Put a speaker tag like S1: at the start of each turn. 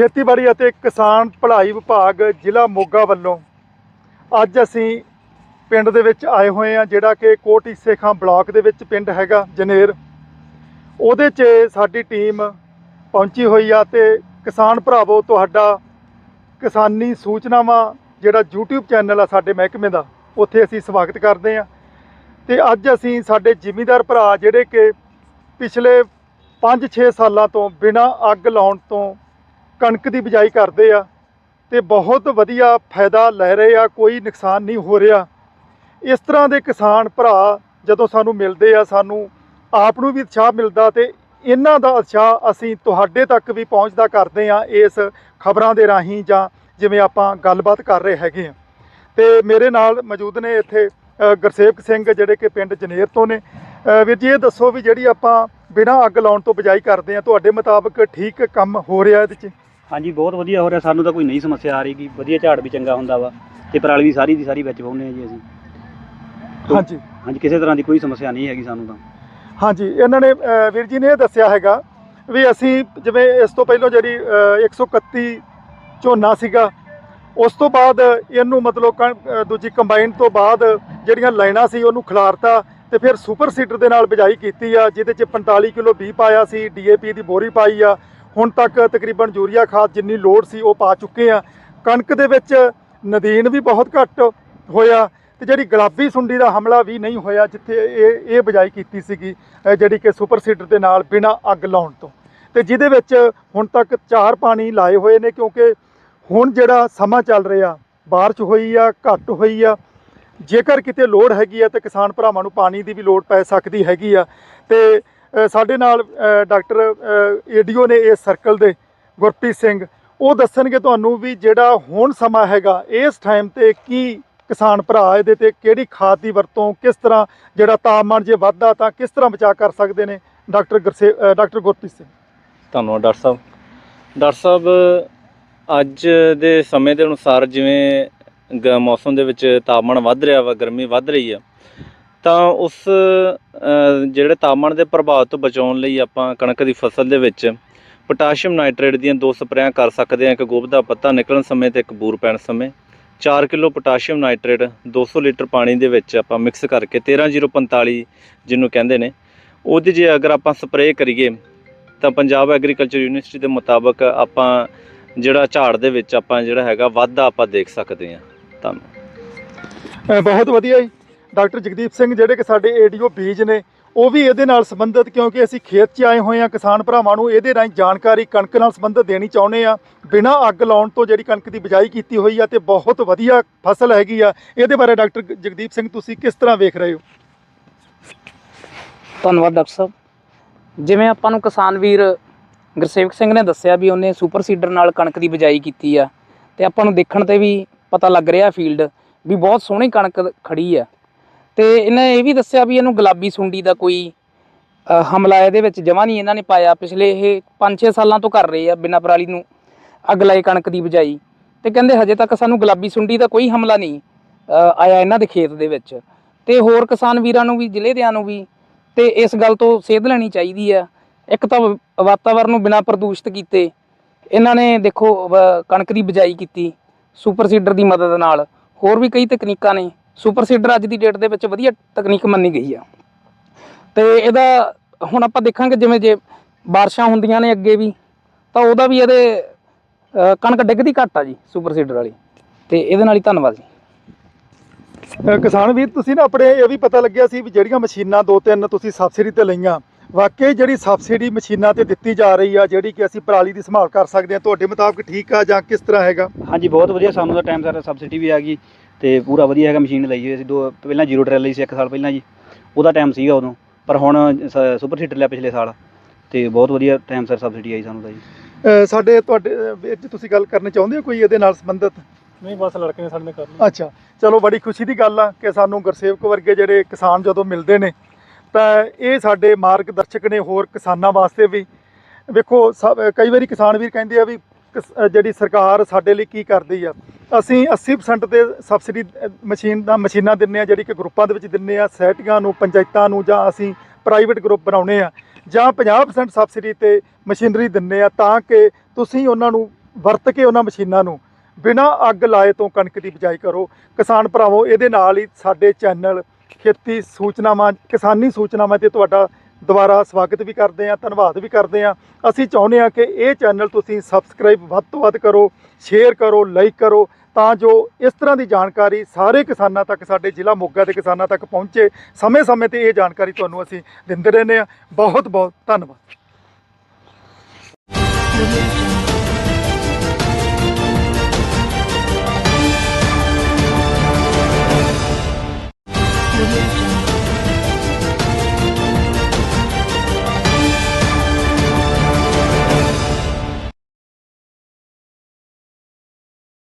S1: ਖੇਤੀਬਾੜੀ ਅਤੇ ਕਿਸਾਨ ਭਲਾਈ ਵਿਭਾਗ ਜ਼ਿਲ੍ਹਾ ਮੋਗਾ ਵੱਲੋਂ ਅੱਜ ਅਸੀਂ ਪਿੰਡ ਦੇ ਵਿੱਚ ਆਏ ਹੋਏ ਆ ਜਿਹੜਾ ਕਿ ਕੋਟੀ ਸੇਖਾਂ ਬਲਾਕ ਦੇ ਵਿੱਚ ਪਿੰਡ ਹੈਗਾ, ਜਨੇਰ। ਉਹਦੇ 'ਚ ਸਾਡੀ ਟੀਮ ਪਹੁੰਚੀ ਹੋਈ ਆ ਤੇ ਕਿਸਾਨ ਭਰਾਵੋ, ਤੁਹਾਡਾ ਕਿਸਾਨੀ ਸੂਚਨਾਵਾਂ, ਜਿਹੜਾ YouTube ਚੈਨਲ ਆ ਸਾਡੇ ਮਹਿਕਮੇ ਦਾ, ਉੱਥੇ ਅਸੀਂ ਸਵਾਗਤ ਕਰਦੇ ਆ ਤੇ ਅੱਜ ਅਸੀਂ ਸਾਡੇ ਜ਼ਿਮੀਂਦਾਰ ਭਰਾ, ਜਿਹੜੇ ਕਿ ਪਿਛਲੇ 5-6 ਸਾਲਾਂ ਤੋਂ ਬਿਨਾਂ ਅੱਗ ਲਾਉਣ ਤੋਂ ਕਣਕ ਦੀ ਬਿਜਾਈ ਕਰਦੇ ਆ ਤੇ ਬਹੁਤ ਵਧੀਆ ਫਾਇਦਾ ਲੈ ਰਹੇ ਆ, ਕੋਈ ਨੁਕਸਾਨ ਨਹੀਂ ਹੋ ਰਿਹਾ। ਇਸ ਤਰ੍ਹਾਂ ਦੇ ਕਿਸਾਨ ਭਰਾ ਜਦੋਂ ਸਾਨੂੰ ਮਿਲਦੇ ਆ, ਸਾਨੂੰ ਆਪ ਨੂੰ ਵੀ ਉਤਸ਼ਾਹ ਮਿਲਦਾ ਤੇ ਇਹਨਾਂ ਦਾ ਉਤਸ਼ਾਹ ਅਸੀਂ ਤੁਹਾਡੇ ਤੱਕ ਵੀ ਪਹੁੰਚਦਾ ਕਰਦੇ ਆ ਇਸ ਖਬਰਾਂ ਦੇ ਰਾਹੀਂ ਜਾਂ ਜਿਵੇਂ ਆਪਾਂ ਗੱਲਬਾਤ ਕਰ ਰਹੇ ਹੈਗੇ ਆ। ਤੇ ਮੇਰੇ ਨਾਲ ਮੌਜੂਦ ਨੇ ਇੱਥੇ ਗੁਰਸੇਵਕ ਸਿੰਘ ਜਿਹੜੇ ਕਿ ਪਿੰਡ ਜਨੇਰ ਤੋਂ ਨੇ। ਵੀਰ ਜੀ, ਇਹ ਦੱਸੋ ਵੀ ਜਿਹੜੀ ਆਪਾਂ ਬਿਨਾਂ ਅੱਗ ਲਾਉਣ ਤੋਂ ਬਿਜਾਈ ਕਰਦੇ ਆ, ਤੁਹਾਡੇ ਮੁਤਾਬਕ ਠੀਕ ਕੰਮ ਹੋ ਰਿਹਾ ਇਹਦੇ 'ਚ?
S2: ਹਾਂਜੀ ਬਹੁਤ ਵਧੀਆ ਹੋ ਰਿਹਾ। ਸਾਨੂੰ ਤਾਂ ਕੋਈ ਨਹੀਂ ਸਮੱਸਿਆ ਆ ਰਹੀ ਗੀ ਵਧੀਆ ਝਾੜ ਵੀ ਚੰਗਾ ਹੁੰਦਾ ਵਾ ਤੇ ਪਰਾਲੀ ਵੀ ਸਾਰੀ ਦੀ ਸਾਰੀ ਵਿੱਚ ਪਾਉਂਦੇ ਆ ਜੀ ਅਸੀਂ।
S1: ਹਾਂਜੀ।
S2: ਹਾਂਜੀ ਕਿਸੇ ਤਰ੍ਹਾਂ ਦੀ ਕੋਈ ਸਮੱਸਿਆ ਨਹੀਂ ਹੈਗੀ ਸਾਨੂੰ ਤਾਂ।
S1: ਹਾਂਜੀ ਇਹਨਾਂ ਨੇ ਵੀਰ ਜੀ ਨੇ ਇਹ ਦੱਸਿਆ ਹੈਗਾ ਵੀ ਅਸੀਂ ਜਿਵੇਂ ਇਸ ਤੋਂ ਪਹਿਲਾਂ ਜਿਹੜੀ ਅ, 131 ਝੋਨਾ ਸੀਗਾ ਉਸ ਤੋਂ ਬਾਅਦ ਇਹਨੂੰ ਮਤਲਬ ਕਣ- ਦੂਜੀ ਕੰਬਾਈਨ ਤੋਂ ਬਾਅਦ ਜਿਹੜੀਆਂ ਲਾਈਨਾਂ ਸੀ ਉਹਨੂੰ ਖਿਲਾਰਤਾ ਤੇ ਫਿਰ ਸੁਪਰ ਸੀਡਰ ਦੇ ਨਾਲ ਬਿਜਾਈ ਕੀਤੀ ਆ ਜਿਹਦੇ ਚ 45 ਕਿਲੋ ਬੀ ਪਾਇਆ ਸੀ ਡੀਏਪੀ ਦੀ ਬੋਰੀ ਪਾਈ ਆ ਹੁਣ ਤੱਕ ਤਕਰੀਬਨ ਯੂਰੀਆ ਖਾਦ ਜਿੰਨੀ ਲੋੜ ਸੀ ਉਹ ਪਾ ਚੁੱਕੇ ਆ। ਕਣਕ ਦੇ ਵਿੱਚ ਨਦੀਨ ਵੀ ਬਹੁਤ ਘੱਟ ਹੋਇਆ ਤੇ ਜਿਹੜੀ ਗੁਲਾਬੀ ਸੁੰਡੀ ਦਾ ਹਮਲਾ ਵੀ ਨਹੀਂ ਹੋਇਆ ਜਿੱਥੇ ਇਹ ਇਹ ਬਿਜਾਈ ਕੀਤੀ ਸੀਗੀ ਜਿਹੜੀ ਕਿ ਸੁਪਰ ਸੀਡਰ ਦੇ ਨਾਲ ਬਿਨਾਂ ਅੱਗ ਲਾਉਣ ਤੋਂ। ਤੇ ਜਿਹਦੇ ਵਿੱਚ ਹੁਣ ਤੱਕ ਚਾਰ ਪਾਣੀ ਲਾਏ ਹੋਏ ਨੇ ਕਿਉਂਕਿ ਹੁਣ ਜਿਹੜਾ ਸਮਾਂ ਚੱਲ ਰਿਹਾ, ਬਾਰਿਸ਼ ਹੋਈ ਆ, ਘੱਟ ਹੋਈ ਆ, ਜੇਕਰ ਕਿਤੇ ਲੋੜ ਹੈਗੀ ਆ ਤੇ ਕਿਸਾਨ ਭਰਾਵਾਂ ਨੂੰ ਪਾਣੀ ਦੀ ਵੀ ਲੋੜ ਪੈ ਸਕਦੀ ਹੈਗੀ ਆ। ਤੇ ਸਾਡੇ ਨਾਲ ਅ, ਡਾਕਟਰ ਏਡੀਓ ਨੇ ਇਸ ਸਰਕਲ ਦੇ ਗੁਰਪ੍ਰੀਤ ਸਿੰਘ ਉਹ ਦੱਸਣਗੇ ਤੁਹਾਨੂੰ ਵੀ ਜਿਹੜਾ ਹੁਣ ਸਮਾਂ ਹੈਗਾ ਇਸ ਟਾਈਮ ਤੇ ਕੀ ਕਿਸਾਨ ਭਰਾ ਇਹਦੇ ਤੇ ਕਿਹੜੀ ਖਾਦ ਦੀ ਵਰਤੋਂ ਕਿਸ ਤਰ੍ਹਾਂ ਜਿਹੜਾ ਤਾਪਮਾਨ ਜੇ ਵੱਧਦਾ ਤਾਂ ਕਿਸ ਤਰ੍ਹਾਂ ਬਚਾਅ ਕਰ ਸਕਦੇ ਨੇ ਡਾਕਟਰ ਗੁਰਸੇ ਡਾਕਟਰ ਗੁਰਪ੍ਰੀਤ ਸਿੰਘ?
S3: ਧੰਨਵਾਦ ਡਾਕਟਰ ਸਾਹਿਬ। ਡਾਕਟਰ ਸਾਹਿਬ ਅੱਜ ਦੇ ਸਮੇਂ ਦੇ ਅਨੁਸਾਰ ਜਿਵੇਂ ਗ- ਮੌਸਮ ਦੇ ਵਿੱਚ ਤਾਪਮਾਨ ਵੱਧ ਰਿਹਾ ਵਾ ਗਰਮੀ ਵੱਧ ਰਹੀ ਆ ਤਾਂ ਉਸ ਜਿਹੜੇ ਤਾਪਮਾਨ ਦੇ ਪ੍ਰਭਾਵ ਤੋਂ ਬਚਾਉਣ ਲਈ ਆਪਾਂ ਕਣਕ ਦੀ ਫਸਲ ਦੇ ਵਿੱਚ ਪੋਟਾਸ਼ੀਅਮ ਨਾਈਟ੍ਰੇਟ ਦੀਆਂ ਦੋ ਸਪਰੇਆਂ ਕਰ ਸਕਦੇ ਹਾਂ, ਇੱਕ ਗੋਭ ਦਾ ਪੱਤਾ ਨਿਕਲਣ ਸਮੇਂ ਤੇ ਇੱਕ ਬੂਰ ਪੈਣ ਸਮੇਂ। 4 ਕਿਲੋ ਪੋਟਾਸ਼ੀਅਮ ਨਾਈਟ੍ਰੇਟ 200 ਲੀਟਰ ਪਾਣੀ ਦੇ ਵਿੱਚ ਆਪਾਂ ਮਿਕਸ ਕਰਕੇ 13045 ਜਿਹਨੂੰ ਕਹਿੰਦੇ ਨੇ, ਉਹਦੀ ਜੇ ਅਗਰ ਆਪਾਂ ਸਪਰੇਅ ਕਰੀਏ, ਤਾਂ ਪੰਜਾਬ ਐਗਰੀਕਲਚਰ ਯੂਨੀਵਰਸਿਟੀ ਦੇ ਮੁਤਾਬਕ ਆਪਾਂ ਜਿਹੜਾ ਝਾੜ ਦੇ ਵਿੱਚ ਆਪਾਂ ਜਿਹੜਾ ਹੈਗਾ, ਵਾਧਾ ਆਪਾਂ ਦੇਖ ਸਕਦੇ ਹਾਂ। ਧੰਨਵਾਦ।
S1: ਬਹੁਤ ਵਧੀਆ ਜੀ। ਡਾਕਟਰ ਜਗਦੀਪ ਸਿੰਘ ਜਿਹੜੇ ਕਿ ਸਾਡੇ ਏਡੀਓ ਬੀਜ ਨੇ, ਉਹ ਵੀ ਇਹਦੇ ਨਾਲ ਸੰਬੰਧਿਤ ਕਿਉਂਕਿ ਅਸੀਂ ਖੇਤ 'ਚ ਆਏ ਹੋਏ ਆ ਕਿਸਾਨ ਭਰਾਵਾਂ ਨੂੰ ਇਹਦੇ ਰਾਹੀਂ ਜਾਣਕਾਰੀ, ਕਣਕ ਨਾਲ ਸੰਬੰਧਿਤ ਦੇਣੀ ਚਾਹੁੰਦੇ ਆ ਬਿਨਾਂ ਅੱਗ ਲਾਉਣ ਤੋਂ ਜਿਹੜੀ ਕਣਕ ਦੀ ਬਿਜਾਈ ਕੀਤੀ ਹੋਈ ਆ ਤੇ ਬਹੁਤ ਵਧੀਆ ਫਸਲ ਹੈਗੀ ਆ। ਇਹਦੇ ਬਾਰੇ ਡਾਕਟਰ ਜਗਦੀਪ ਸਿੰਘ, ਤੁਸੀਂ ਕਿਸ ਤਰ੍ਹਾਂ ਵੇਖ ਰਹੇ ਹੋ?
S4: ਧੰਨਵਾਦ ਡਾਕਟਰ ਸਾਹਿਬ। ਜਿਵੇਂ ਆਪਾਂ ਨੂੰ ਕਿਸਾਨ ਵੀਰ ਗੁਰਸੇਵਕ ਸਿੰਘ ਨੇ ਦੱਸਿਆ ਵੀ ਉਹਨੇ ਸੁਪਰ ਸੀਡਰ ਨਾਲ ਕਣਕ ਦੀ ਬਿਜਾਈ ਕੀਤੀ ਆ, ਤੇ ਆਪਾਂ ਨੂੰ ਦੇਖਣ ਤੇ ਵੀ ਪਤਾ ਲੱਗ ਰਿਹਾ ਫੀਲਡ ਵੀ ਬਹੁਤ ਸੋਹਣੀ ਕਣਕ ਖੜੀ ਆ। ਤੇ ਇਹਨੇ ਇਹ ਵੀ ਦੱਸਿਆ ਵੀ ਇਹਨੂੰ ਗੁਲਾਬੀ ਸੁੰਡੀ ਦਾ ਕੋਈ ਹਮਲਾ ਇਹਦੇ ਵਿੱਚ ਜਮਾ ਨਹੀਂ ਇਹਨਾਂ ਨੇ ਪਾਇਆ। ਪਿਛਲੇ ਇਹ 5-6 ਸਾਲਾਂ ਤੋਂ ਕਰ ਰਹੇ ਆ ਬਿਨਾਂ ਪਰਾਲੀ ਨੂੰ ਅੱਗ ਲਾਈ ਕਣਕ ਦੀ ਬਿਜਾਈ। ਤੇ ਕਹਿੰਦੇ ਹਜੇ ਤੱਕ ਸਾਨੂੰ ਗੁਲਾਬੀ ਸੁੰਡੀ ਦਾ ਕੋਈ ਹਮਲਾ ਨਹੀਂ ਆਇਆ ਇਹਨਾਂ ਦੇ ਖੇਤ ਦੇ ਵਿੱਚ। ਤੇ ਹੋਰ ਕਿਸਾਨ ਵੀਰਾਂ ਨੂੰ ਵੀ ਜ਼ਿਲ੍ਹੇ ਦਿਆਂ ਨੂੰ ਵੀ, ਤੇ ਇਸ ਗੱਲ ਤੋਂ ਸੇਧ ਲੈਣੀ ਚਾਹੀਦੀ ਆ। ਇੱਕ ਤਾਂ ਵਾਤਾਵਰਨ ਨੂੰ ਬਿਨਾਂ ਪ੍ਰਦੂਸ਼ਿਤ ਕੀਤੇ ਇਹਨਾਂ ਨੇ ਦੇਖੋ ਕਣਕ ਦੀ ਬਿਜਾਈ ਕੀਤੀ, ਸੁਪਰ ਸੀਡਰ ਦੀ ਮਦਦ ਨਾਲ। ਹੋਰ ਵੀ ਕਈ ਤਕਨੀਕਾਂ ਨੇ। ਸੁਪਰ ਸੀਡਰ ਅੱਜ ਦੀ ਡੇਟ ਦੇ ਵਿੱਚ ਵਧੀਆ ਤਕਨੀਕ ਮੰਨੀ ਗਈ ਆ। ਤੇ ਇਹਦਾ ਹੁਣ ਆਪਾਂ ਦੇਖਾਂਗੇ ਜਿਵੇਂ ਜੇ ਬਾਰਿਸ਼ਾਂ ਹੁੰਦੀਆਂ ਨੇ ਅੱਗੇ ਵੀ ਤਾਂ ਉਹਦਾ ਵੀ ਇਹਦੇ ਕਣਕ ਡਿੱਗਦੀ ਘੱਟ ਆ ਜੀ ਸੁਪਰ ਸੀਡਰ ਵਾਲੀ। ਤੇ ਇਹਦੇ ਨਾਲ ਹੀ ਧੰਨਵਾਦ ਜੀ।
S1: ਕਿਸਾਨ ਵੀਰ ਤੁਸੀਂ ਨਾ ਆਪਣੇ ਇਹ ਵੀ ਪਤਾ ਲੱਗਿਆ ਸੀ ਵੀ ਜਿਹੜੀਆਂ ਮਸ਼ੀਨਾਂ ਦੋ ਤਿੰਨ ਤੁਸੀਂ ਸਬਸਿਡੀ ਤੇ ਲਈਆਂ ਵਾਕਈ ਜਿਹੜੀ ਸਬਸਿਡੀ ਮਸ਼ੀਨਾਂ ਤੇ ਦਿੱਤੀ ਜਾ ਰਹੀ ਆ ਜਿਹੜੀ ਕਿ ਅਸੀਂ ਪਰਾਲੀ ਦੀ ਸੰਭਾਲ ਕਰ ਸਕਦੇ ਹਾਂ ਤੁਹਾਡੇ ਮੁਤਾਬਕ ਠੀਕ ਆ ਜਾਂ ਕਿਸ ਤਰ੍ਹਾਂ ਹੈਗਾ?
S2: ਹਾਂਜੀ ਬਹੁਤ ਵਧੀਆ ਸਾਨੂੰ ਤਾਂ ਟਾਈਮ ਸਿਰ ਸਬਸਿਡੀ ਵੀ ਆ ਗਈ। ਤੇ ਪੂਰਾ ਵਧੀਆ ਹੈਗਾ ਮਸ਼ੀਨ ਲਈ ਹੋਈ। ਅਸੀਂ ਦੋ ਪਹਿਲਾਂ ਜ਼ੀਰੋ ਟਰੈਲ ਲਈ ਸੀ ਇੱਕ ਸਾਲ ਪਹਿਲਾਂ ਜੀ। ਉਹਦਾ ਟਾਈਮ ਸੀਗਾ ਉਦੋਂ ਪਰ ਹੁਣ ਸ- ਸੁਪਰ ਸੀਟਰ ਲਿਆ ਪਿਛਲੇ ਸਾਲ। ਤੇ ਬਹੁਤ ਵਧੀਆ ਟਾਈਮ ਸਿਰ ਸਬਸਿਡੀ ਆਈ ਸਾਨੂੰ ਤਾਂ ਜੀ।
S1: ਅ, ਸਾਡੇ ਤੁਹਾਡੇ ਅ, ਜੀ ਤੁਸੀਂ ਗੱਲ ਕਰਨੀ ਚਾਹੁੰਦੇ ਹੋ ਕੋਈ ਇਹਦੇ ਨਾਲ ਸੰਬੰਧਿਤ?
S5: ਨਹੀਂ ਬਸ ਲੜਕੇ ਨੇ ਸਾਡੇ ਨੇ ਕਰ ਲਈ
S1: ਅੱਛਾ ਚਲੋ ਬੜੀ ਖੁਸ਼ੀ ਦੀ ਗੱਲ ਆ ਕਿ ਸਾਨੂੰ ਗੁਰਸੇਵਕ ਵਰਗੇ ਜਿਹੜੇ ਕਿਸਾਨ ਜਦੋਂ ਮਿਲਦੇ ਨੇ ਤਾਂ ਇਹ ਸਾਡੇ ਮਾਰਗਦਰਸ਼ਕ ਨੇ ਹੋਰ ਕਿਸਾਨਾਂ ਵਾਸਤੇ ਵੀ। ਵੇਖੋ ਸਭ ਕਈ ਵਾਰੀ ਕਿਸਾਨ ਵੀਰ ਕਹਿੰਦੇ ਆ ਵੀ ਜਿਹੜੀ ਸਰਕਾਰ ਸਾਡੇ ਲਈ ਕੀ ਕਰਦੀ ਆ? ਅਸੀਂ 80% 'ਤੇ ਸਬਸਿਡੀ ਮਸ਼ੀਨ ਦਾ ਮਸ਼ੀਨਾਂ ਦਿੰਨੇ ਆ, ਜਿਹੜੀ ਕਿ ਗਰੁੱਪਾਂ ਦੇ ਵਿੱਚ ਦਿੰਨੇ ਆ ਸੈਟੀਆਂ ਨੂੰ, ਪੰਚਾਇਤਾਂ ਨੂੰ ਜਾਂ ਅਸੀਂ ਪ੍ਰਾਈਵੇਟ ਗਰੁੱਪ ਬਣਾਉਨੇ ਆ, ਜਾਂ 50% ਸਬਸਿਡੀ ਤੇ ਮਸ਼ੀਨਰੀ ਦਿੰਨੇ ਆ ਤਾਂ ਕਿ ਤੁਸੀਂ ਉਹਨਾਂ ਨੂੰ ਵਰਤ ਕੇ ਉਹਨਾਂ ਮਸ਼ੀਨਾਂ ਨੂੰ ਬਿਨਾਂ ਅੱਗ ਲਾਏ ਤੋਂ ਕਣਕ ਦੀ ਬਿਜਾਈ ਕਰੋ। ਕਿਸਾਨ ਭਰਾਵੋ, ਇਹਦੇ ਨਾਲ ਹੀ ਸਾਡੇ ਚੈਨਲ ਖੇਤੀ ਸੂਚਨਾਵਾਂ, ਕਿਸਾਨੀ ਸੂਚਨਾਵਾਂ ਤੇ ਤੁਹਾਡਾ ਦੁਬਾਰਾ ਸਵਾਗਤ ਵੀ ਕਰਦੇ ਹਾਂ, ਧੰਨਵਾਦ ਵੀ ਕਰਦੇ ਹਾਂ। ਅਸੀਂ ਚਾਹੁੰਦੇ ਹਾਂ ਕਿ ਇਹ ਚੈਨਲ ਤੁਸੀਂ ਸਬਸਕ੍ਰਾਈਬ ਵੱਧ ਤੋਂ ਵੱਧ ਕਰੋ, ਸ਼ੇਅਰ ਕਰੋ, ਲਾਈਕ ਕਰੋ, ਤਾਂ ਜੋ ਇਸ ਤਰ੍ਹਾਂ ਦੀ ਜਾਣਕਾਰੀ ਸਾਰੇ ਕਿਸਾਨਾਂ ਤੱਕ, ਸਾਡੇ ਜ਼ਿਲ੍ਹਾ ਮੋਗਾ ਦੇ ਕਿਸਾਨਾਂ ਤੱਕ ਪਹੁੰਚੇ। ਸਮੇਂ-ਸਮੇਂ ਤੇ ਇਹ ਜਾਣਕਾਰੀ ਤੁਹਾਨੂੰ ਅਸੀਂ ਦਿੰਦੇ ਰਹਿੰਦੇ ਹਾਂ। ਬਹੁਤ ਬਹੁਤ ਧੰਨਵਾਦ।